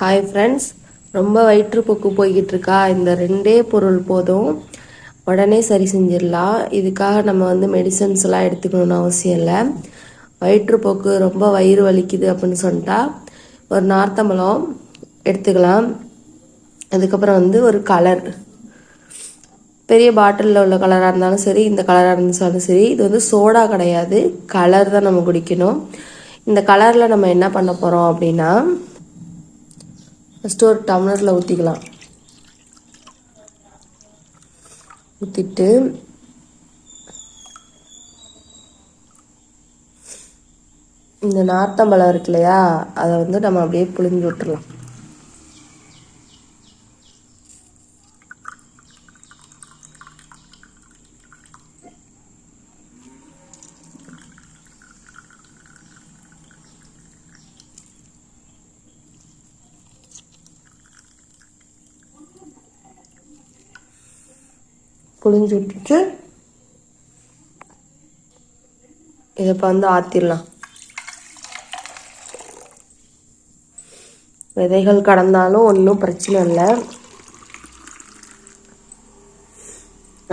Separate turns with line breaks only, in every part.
Hi friends ரொம்ப வயிற்றுப்போக்கு போய்கிட்டு இருக்கா இந்த ரெண்டே பொருள் போதும். உடனே சரி செஞ்சிடலாம். இதுக்காக நம்ம வந்து மெடிசன்ஸ் எல்லாம் எடுத்துக்கணும்னு அவசியம் இல்லை. வயிற்றுப்போக்கு ரொம்ப வயிறு வலிக்குது அப்படின்னு சொல்லிட்டா ஒரு நார்த்தம்பழம் எடுத்துக்கலாம். அதுக்கப்புறம் வந்து ஒரு கலர் பெரிய பாட்டிலில் உள்ள கலராக இருந்தாலும் சரி இந்த கலராக இருந்தாலும் சரி இது வந்து சோடா கிடையாது. கலர் தான் நம்ம குடிக்கணும். இந்த கலரில் நம்ம என்ன பண்ண போகிறோம் அப்படின்னா ஃபஸ்ட்டு ஒரு டம்ளரில் ஊற்றிக்கலாம் ஊற்றிட்டு இந்த நார்த்தம்பழம் இருக்கு இல்லையா? அதை வந்து நம்ம அப்படியே புழிஞ்சு விட்டுடலாம் புழிஞ்சு விட்டுட்டு இதை இப்போ வந்து ஆற்றிடலாம் விதைகள் கடந்தாலும் ஒன்றும் பிரச்சனை இல்லை.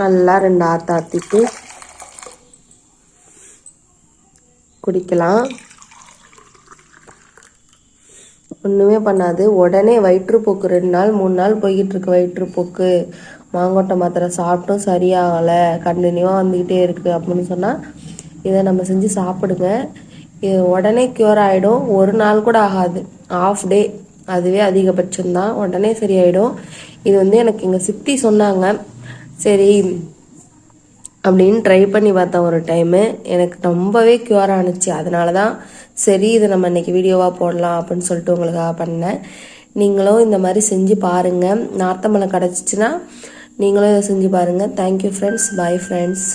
நல்லா ரெண்டு ஆற்று ஆற்றிட்டு குடிக்கலாம். ஒன்றுமே பண்ணாது. உடனே வயிற்றுப்போக்கு ரெண்டு நாள் மூணு நாள் போய்கிட்டு இருக்கு வயிற்றுப்போக்கு. மாங்கொட்டை மாத்திரை சாப்பிட்டும் சரியாகலை கண்டினியூவாக வந்துக்கிட்டே இருக்குது அப்படின்னு சொன்னால் இதை நம்ம செஞ்சு சாப்பிடுங்க. இது உடனே க்யூர் ஆகிடும் ஒரு நாள் கூட ஆகாது. ஆஃப் டே அதுவே அதிகபட்சம்தான். உடனே சரியாயிடும். இது வந்து எனக்கு எங்கள் சித்தி சொன்னாங்க. சரி அப்படின்னு ட்ரை பண்ணி பார்த்தேன் ஒரு டைமு எனக்கு ரொம்பவே க்யூர் ஆணுச்சு அதனால தான் சரி இதை நம்ம இன்னைக்கு வீடியோவாக போடலாம் அப்படின்னு சொல்லிட்டு உங்களுக்காக பண்ணேன். நீங்களும் இந்த மாதிரி செஞ்சு பாருங்கள் நார்த்தமலை கிடச்சிச்சின்னா நீங்களும் இதை செஞ்சு பாருங்கள் தேங்க்யூ ஃப்ரெண்ட்ஸ் பாய் ஃப்ரெண்ட்ஸ்